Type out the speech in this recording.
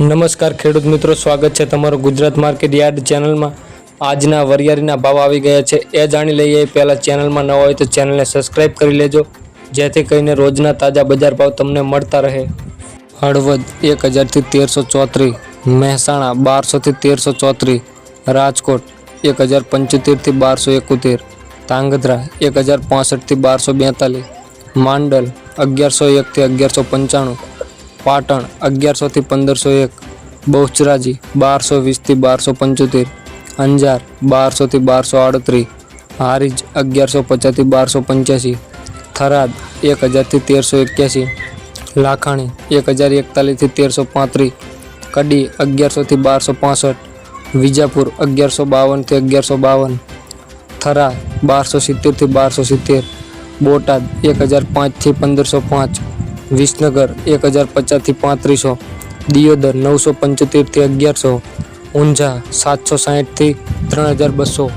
નમસ્કાર ખેડૂત મિત્રો, સ્વાગત છે તમારું ગુજરાત માર્કેટ યાર્ડ ચેનલમાં. આજના વરિયાળીના ભાવ આવી ગયા છે. એ જાણી લઈએ પહેલાં ચેનલમાં ન હોય તો ચેનલને સબસ્ક્રાઈબ કરી લેજો. જેથી કરીને રોજના તાજા બજાર ભાવ તમને મળતા રહે. હળવદ એક હજારથી તેરસો ચોત્રીસ મહેસાણા બારસોથી તેરસો ચોત્રીસ રાજકોટ એક હજાર પંચોતેરથી બારસો એકોતેર તાંગધ્રા એક હજાર પાસઠથી બારસો બેતાલીસ, માંડલ અગિયારસો એકથી અગિયારસો પંચાણું પાટણ અગિયારસોથી પંદરસો એક બહુચરાજી બારસો વીસથી બારસો પંચોતેર અંજાર બારસોથી બારસો આડત્રીસ હારીજ અગિયારસો પચાસથી બારસો પંચ્યાસી થરાદ એક હજારથી તેરસો એક્યાસી લાખાણી એક હજાર એકતાલીસથી તેરસો પાંત્રીસ કડી અગિયારસોથી બારસો પાસઠ વિજાપુર અગિયારસો બાવનથી અગિયારસો બાવન થરા બારસો સિત્તેરથી બારસો સિત્તેર બોટાદ એક હજાર પાંચથી પંદરસો પાંચ વિસનગર એક હજાર પચાસથી પાંત્રીસો, દિયોદર નવસો પંચોતેરથી અગિયારસો, ઊંઝા સાતસો સાહીઠથી ત્રણ હજાર બસો.